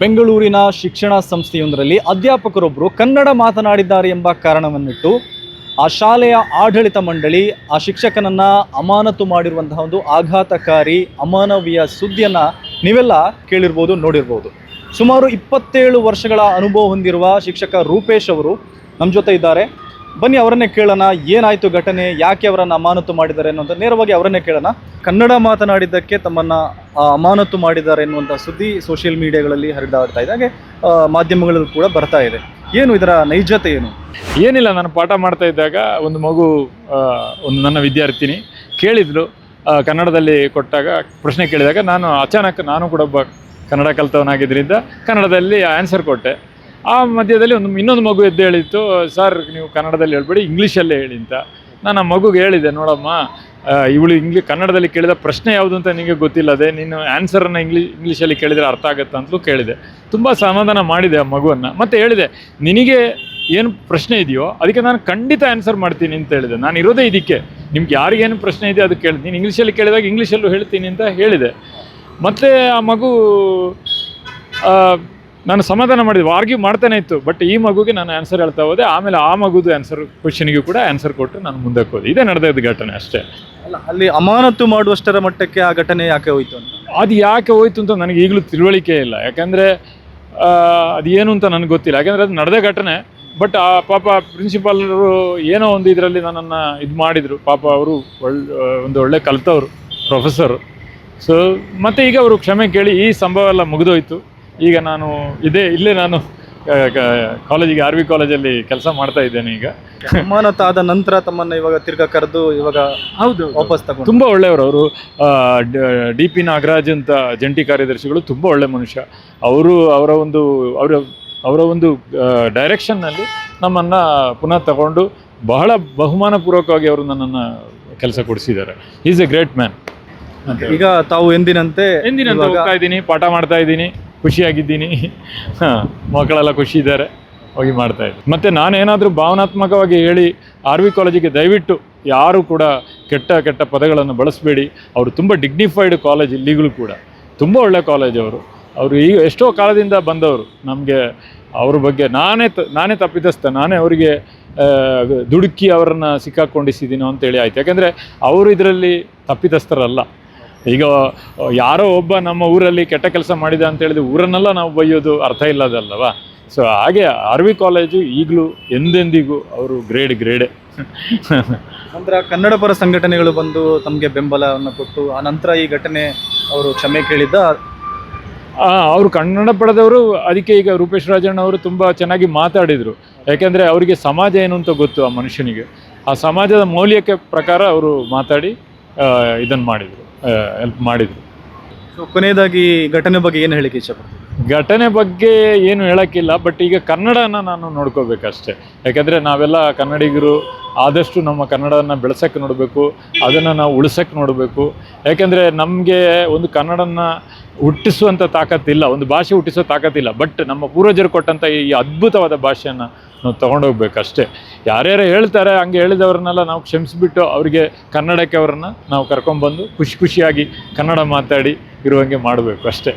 ಬೆಂಗಳೂರಿನ ಶಿಕ್ಷಣ ಸಂಸ್ಥೆಯೊಂದರಲ್ಲಿ ಅಧ್ಯಾಪಕರೊಬ್ಬರು ಕನ್ನಡ ಮಾತನಾಡಿದ್ದಾರೆ ಎಂಬ ಕಾರಣವನ್ನಿಟ್ಟು ಆ ಶಾಲೆಯ ಆಡಳಿತ ಮಂಡಳಿ ಆ ಶಿಕ್ಷಕನನ್ನ ಅಮಾನತು ಮಾಡಿರುವಂತಹ ಒಂದು ಆಘಾತಕಾರಿ, ಅಮಾನವೀಯ ಸುದ್ದಿಯನ್ನು ನೀವೆಲ್ಲ ಕೇಳಿರ್ಬೋದು, ನೋಡಿರ್ಬೋದು. ಸುಮಾರು ಇಪ್ಪತ್ತೇಳು ವರ್ಷಗಳ ಅನುಭವ ಹೊಂದಿರುವ ಶಿಕ್ಷಕ ರೂಪೇಶ್ ಅವರು ನಮ್ಮ ಜೊತೆ ಇದ್ದಾರೆ. ಬನ್ನಿ ಅವರನ್ನೇ ಕೇಳೋಣ, ಏನಾಯ್ತು ಘಟನೆ, ಯಾಕೆ ಅವರನ್ನು ಅಮಾನತು ಮಾಡಿದ್ದಾರೆ ಅನ್ನೋಂಥ ನೇರವಾಗಿ ಅವರನ್ನೇ ಕೇಳೋಣ. ಕನ್ನಡ ಮಾತನಾಡಿದ್ದಕ್ಕೆ ತಮ್ಮನ್ನ ಅಮಾನತು ಮಾಡಿದ್ದಾರೆ ಎನ್ನುವಂಥ ಸುದ್ದಿ ಸೋಷಿಯಲ್ ಮೀಡಿಯಾಗಳಲ್ಲಿ ಹರಿದಾಡ್ತಾ ಇದೆ. ಹಾಗೆ ಮಾಧ್ಯಮಗಳಲ್ಲೂ ಕೂಡ ಬರ್ತಾ ಇದೆ. ಏನು ಇದರ ನೈಜತೆ ಏನು? ಏನಿಲ್ಲ, ನಾನು ಪಾಠ ಮಾಡ್ತಾ ಇದ್ದಾಗ ಒಂದು ಮಗು ಒಂದು ನನ್ನ ವಿದ್ಯಾರ್ಥಿನಿ ಕೇಳಿದ್ರು ಕನ್ನಡದಲ್ಲಿ ಕೊಟ್ಟಾಗ, ಪ್ರಶ್ನೆ ಕೇಳಿದಾಗ ನಾನು ಅಚಾನಕ್, ನಾನು ಕೂಡ ಒಬ್ಬ ಕನ್ನಡ ಕಲಿತವನಾಗಿದ್ದರಿಂದ ಕನ್ನಡದಲ್ಲಿ ಆನ್ಸರ್ ಕೊಟ್ಟೆ. ಆ ಮಧ್ಯದಲ್ಲಿ ಒಂದು ಇನ್ನೊಂದು ಮಗು ಎದ್ದು ಹೇಳಿತ್ತು, ಸರ್, ನೀವು ಕನ್ನಡದಲ್ಲಿ ಹೇಳ್ಬೇಡಿ, ಇಂಗ್ಲೀಷಲ್ಲೇ ಹೇಳಿ ಅಂತ. ನಾನು ಆ ಮಗುಗೆ ಹೇಳಿದೆ, ನೋಡಮ್ಮ ಇವಳು ಇಂಗ್ಲಿ, ಕನ್ನಡದಲ್ಲಿ ಕೇಳಿದ ಪ್ರಶ್ನೆ ಯಾವುದು ಅಂತ ನಿಮಗೆ ಗೊತ್ತಿಲ್ಲದೆ ನೀನು ಆನ್ಸರನ್ನು ಇಂಗ್ಲೀಷ್ ಇಂಗ್ಲೀಷಲ್ಲಿ ಕೇಳಿದರೆ ಅರ್ಥ ಆಗುತ್ತೆ? ಅಂತಲೂ ಕೇಳಿದೆ. ತುಂಬ ಸಮಾಧಾನ ಮಾಡಿದೆ ಆ ಮಗುವನ್ನು. ಮತ್ತು ಹೇಳಿದೆ, ನಿನಗೆ ಏನು ಪ್ರಶ್ನೆ ಇದೆಯೋ, ಅದಕ್ಕೆ ನಾನು ಖಂಡಿತ ಆನ್ಸರ್ ಮಾಡ್ತೀನಿ ಅಂತ ಹೇಳಿದೆ. ನಾನು ಇರೋದೇ ಇದಕ್ಕೆ. ನಿಮ್ಗೆ ಯಾರಿಗೇನು ಪ್ರಶ್ನೆ ಇದೆಯೋ ಅದಕ್ಕೆ ಕೇಳಿ, ನೀನು ಇಂಗ್ಲೀಷಲ್ಲಿ ಕೇಳಿದಾಗ ಇಂಗ್ಲೀಷಲ್ಲೂ ಹೇಳ್ತೀನಿ ಅಂತ ಹೇಳಿದೆ. ಮತ್ತು ಆ ಮಗು ನಾನು ಸಮಾಧಾನ ಮಾಡಿದ್ವಿ ಆರ್ಗ್ಯೂ ಮಾಡ್ತಾನೆ ಇತ್ತು ಬಟ್ ಈ ಮಗುಗೆ ನಾನು ಆನ್ಸರ್ ಹೇಳ್ತಾ ಹೋದೆ ಆಮೇಲೆ ಆ ಮಗುದು ಆನ್ಸರ್ ಕ್ವಶನಿಗೂ ಕೂಡ ಆನ್ಸರ್ ಕೊಟ್ಟು ನಾನು ಮುಂದಕ್ಕೆ ಹೋದೆ. ಇದೇ ನಡೆದ ಘಟನೆ ಅಷ್ಟೇ. ಅಲ್ಲ ಅಲ್ಲಿ ಅಮಾನತು ಮಾಡುವಷ್ಟರ ಮಟ್ಟಕ್ಕೆ ಆ ಘಟನೆ ಯಾಕೆ ಹೋಯಿತು ಅಂತ? ಅದು ಯಾಕೆ ಹೋಯ್ತು ಅಂತ ನನಗೆ ಈಗಲೂ ತಿಳುವಳಿಕೆ ಇಲ್ಲ. ಯಾಕಂದರೆ ಅದು ಏನು ಅಂತ ನನಗೆ ಗೊತ್ತಿಲ್ಲ. ಯಾಕಂದರೆ ಅದು ನಡೆದ ಘಟನೆ ಬಟ್ ಆ ಪಾಪ ಪ್ರಿನ್ಸಿಪಾಲರು ಏನೋ ಒಂದು ಇದರಲ್ಲಿ ನನ್ನನ್ನು ಇದು ಮಾಡಿದರು. ಪಾಪ ಅವರು ಒಳ್ಳೆ ಒಂದು ಒಳ್ಳೆ ಕಲಿತವರು ಪ್ರೊಫೆಸರು ಸೊ ಮತ್ತು ಈಗ ಅವರು ಕ್ಷಮೆ ಕೇಳಿ ಈ ಸಂಭವ ಎಲ್ಲ ಮುಗಿದೋಯ್ತು. ಈಗ ನಾನು ಇದೇ ಇಲ್ಲೇ ನಾನು ಕಾಲೇಜಿಗೆ ಆರ್ ವಿ ಕಾಲೇಜಲ್ಲಿ ಕೆಲಸ ಮಾಡ್ತಾ ಇದ್ದೇನೆ ಈಗ. ಅಮಾನತು ಆದ ನಂತರ ತಮ್ಮನ್ನ ಇವಾಗ ತಿರ್ಗಾ ಕರೆದು ಇವಾಗ ಹೌದು ವಾಪಸ್ ತಗೊಂಡು. ತುಂಬಾ ಒಳ್ಳೆಯವರು ಅವರು. ಡಿ ಪಿ ನಾಗರಾಜ್ ಅಂತ ಜಂಟಿ ಕಾರ್ಯದರ್ಶಿಗಳು ತುಂಬಾ ಒಳ್ಳೆ ಮನುಷ್ಯ. ಅವರು ಅವರ ಒಂದು ಅವರ ಅವರ ಒಂದು ಡೈರೆಕ್ಷನ್ನಲ್ಲಿ ನಮ್ಮನ್ನು ಪುನಃ ತಗೊಂಡು ಬಹಳ ಬಹುಮಾನಪೂರ್ವಕವಾಗಿ ಅವರು ನನ್ನನ್ನು ಕೆಲಸ ಕೊಡಿಸಿದ್ದಾರೆ. ಈಸ್ ಎ ಗ್ರೇಟ್ ಮ್ಯಾನ್ ಈಗ ತಾವು ಎಂದಿನಂತೆ ಎಂದಿನಂತೆ ಹೋಗ್ತಾ ಇದ್ದೀನಿ ಪಾಠ ಮಾಡ್ತಾ ಇದ್ದೀನಿ. ಖುಷಿಯಾಗಿದ್ದೀನಿ. ಹಾಂ, ಮಕ್ಕಳೆಲ್ಲ ಖುಷಿ ಇದ್ದಾರೆ ಹೋಗಿ ಮಾಡ್ತಾ ಇದ್ದೀನಿ ಮತ್ತು ನಾನೇನಾದರೂ ಭಾವನಾತ್ಮಕವಾಗಿ ಹೇಳಿ ಆರ್ ವಿ ಕಾಲೇಜಿಗೆ ದಯವಿಟ್ಟು ಯಾರು ಕೂಡ ಕೆಟ್ಟ ಕೆಟ್ಟ ಪದಗಳನ್ನು ಬಳಸಬೇಡಿ. ಅವರು ತುಂಬ ಡಿಗ್ನಿಫೈಡ್ ಕಾಲೇಜ್ ಇಲ್ಲಿಗಳು ಕೂಡ. ತುಂಬ ಒಳ್ಳೆ ಕಾಲೇಜ್ ಅವರು. ಅವರು ಈಗ ಎಷ್ಟೋ ಕಾಲದಿಂದ ಬಂದವರು ನಮಗೆ ಅವ್ರ ಬಗ್ಗೆ. ನಾನೇ ತ, ನಾನೇ ತಪ್ಪಿತಸ್ಥ, ನಾನೇ ಅವರಿಗೆ ದುಡುಕಿ ಅವರನ್ನು ಸಿಕ್ಕಾಕೊಂಡಿಸಿದ್ದೀನೋ ಅಂತೇಳಿ ಆಯ್ತು. ಯಾಕೆಂದರೆ ಅವರು ಇದರಲ್ಲಿ ತಪ್ಪಿತಸ್ಥರಲ್ಲ. ಈಗ ಯಾರೋ ಒಬ್ಬ ನಮ್ಮ ಊರಲ್ಲಿ ಕೆಟ್ಟ ಕೆಲಸ ಮಾಡಿದ ಅಂತ ಹೇಳಿದ್ರೆ ಊರನ್ನೆಲ್ಲ ನಾವು ಬೈಯೋದು ಅರ್ಥ ಇಲ್ಲದಲ್ಲವಾ? ಸೊ ಹಾಗೆ ಆರ್ ವಿ ಕಾಲೇಜು ಈಗಲೂ ಎಂದೆಂದಿಗೂ ಅವರು ಗ್ರೇಡ್ ಗ್ರೇಡೆ ನಂತರ ಕನ್ನಡ ಪರ ಸಂಘಟನೆಗಳು ಬಂದು ತಮಗೆ ಬೆಂಬಲವನ್ನು ಕೊಟ್ಟು ಆ ನಂತರ ಈ ಘಟನೆ ಅವರು ಕ್ಷಮೆ ಕೇಳಿದ್ದ? ಅವರು ಕನ್ನಡ ಪಡೆದವರು ಅದಕ್ಕೆ ಈಗ ರೂಪೇಶ್ ರಾಜಣ್ಣ ಅವರು ತುಂಬ ಚೆನ್ನಾಗಿ ಮಾತಾಡಿದರು. ಯಾಕೆಂದರೆ ಅವರಿಗೆ ಸಮಾಜ ಏನು ಅಂತ ಗೊತ್ತು ಆ ಮನುಷ್ಯನಿಗೆ. ಆ ಸಮಾಜದ ಮೌಲ್ಯಕ್ಕೆ ಪ್ರಕಾರ ಅವರು ಮಾತಾಡಿ ಇದನ್ನು ಮಾಡಿದರು. ಹೆಲ್ಪ್ ಮಾಡಿದರು. ಸೊ ಕೊನೆಯದಾಗಿ ಘಟನೆ ಬಗ್ಗೆ ಏನು ಹೇಳಿಕೆ ಇಷ್ಟಪಡ್ತೀನಿ ಘಟನೆ ಬಗ್ಗೆ ಏನು ಹೇಳೋಕ್ಕಿಲ್ಲ ಬಟ್ ಈಗ ಕನ್ನಡನ ನಾನು ನೋಡ್ಕೋಬೇಕಷ್ಟೆ. ಯಾಕೆಂದರೆ ನಾವೆಲ್ಲ ಕನ್ನಡಿಗರು, ಆದಷ್ಟು ನಮ್ಮ ಕನ್ನಡನ ಬೆಳೆಸೋಕ್ಕೆ ನೋಡಬೇಕು, ಅದನ್ನು ನಾವು ಉಳಿಸೋಕ್ಕೆ ನೋಡಬೇಕು. ಯಾಕೆಂದರೆ ನಮಗೆ ಒಂದು ಕನ್ನಡನ ಹುಟ್ಟಿಸುವಂಥ ತಾಕತ್ತಿಲ್ಲ ಒಂದು ಭಾಷೆ ಹುಟ್ಟಿಸೋ ತಾಕತ್ತಿಲ್ಲ ಬಟ್ ನಮ್ಮ ಪೂರ್ವಜರು ಕೊಟ್ಟಂಥ ಈ ಅದ್ಭುತವಾದ ಭಾಷೆಯನ್ನು ನಾವು ತೊಗೊಂಡೋಗ್ಬೇಕಷ್ಟೇ. ಯಾರ್ಯಾರು ಹೇಳ್ತಾರೆ, ಹಂಗೆ ಹೇಳಿದವ್ರನ್ನೆಲ್ಲ ನಾವು ಕ್ಷಮಿಸಿಬಿಟ್ಟು ಅವರಿಗೆ ಕನ್ನಡಕ್ಕೆ ಅವರನ್ನು ನಾವು ಕರ್ಕೊಂಬಂದು ಖುಷಿ ಖುಷಿಯಾಗಿ ಕನ್ನಡ ಮಾತಾಡಿ ಇರುವಂಗೆ ಮಾಡಬೇಕು ಅಷ್ಟೇ